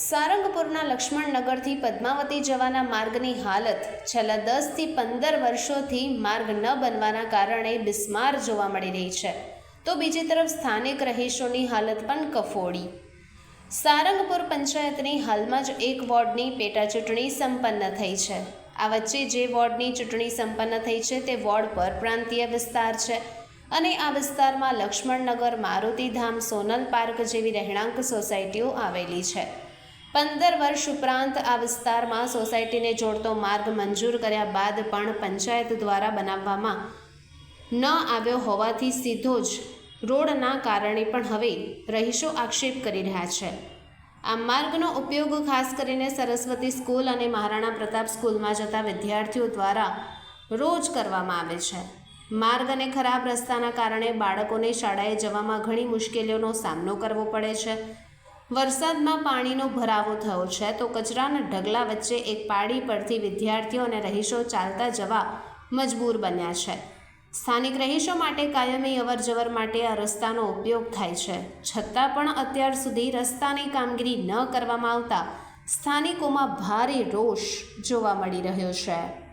સારંગપુરના લક્ષ્મણનગરથી પદ્માવતી જવાના માર્ગની હાલત છેલ્લા દસથી પંદર વર્ષોથી માર્ગ ન બનવાના કારણે બિસ્માર જોવા મળી રહી છે. તો બીજી તરફ સ્થાનિક રહીશોની હાલત પણ કફોડી. સારંગપુર પંચાયતની હાલમાં જ એક વોર્ડની પેટા ચૂંટણી સંપન્ન થઈ છે. આ વચ્ચે જે વોર્ડની ચૂંટણી સંપન્ન થઈ છે તે વોર્ડ પર પ્રાંતીય વિસ્તાર છે અને આ વિસ્તારમાં લક્ષ્મણનગર, મારુતિધામ, સોનલ પાર્ક જેવી રહેણાંક સોસાયટીઓ આવેલી છે. પંદર વર્ષ ઉપરાંત આ વિસ્તારમાં સોસાયટીને જોડતો માર્ગ મંજૂર કર્યા બાદ પણ પંચાયત દ્વારા બનાવવામાં ન આવ્યો હોવાથી સીધો જ રોડના કારણે પણ હવે રહીશો આક્ષેપ કરી રહ્યા છે. આ માર્ગનો ઉપયોગ ખાસ કરીને સરસ્વતી સ્કૂલ અને મહારાણા પ્રતાપ સ્કૂલમાં જતા વિદ્યાર્થીઓ દ્વારા રોજ કરવામાં આવે છે. માર્ગ અને ખરાબ રસ્તાના કારણે બાળકોને શાળાએ જવામાં ઘણી મુશ્કેલીઓનો સામનો કરવો પડે છે. વરસાદમાં પાણીનો ભરાવો થયો છે, તો કચરાના ઢગલા વચ્ચે એક પાડી પરથી વિદ્યાર્થીઓ અને રહીશો ચાલતા જવા મજબૂર બન્યા છે. સ્થાનિક રહીશો માટે કાયમી અવરજવર માટે આ રસ્તાનો ઉપયોગ થાય છે. છતાં પણ અત્યાર સુધી રસ્તાની કામગીરી ન કરવામાં આવતા સ્થાનિકોમાં ભારે રોષ જોવા મળી રહ્યો છે.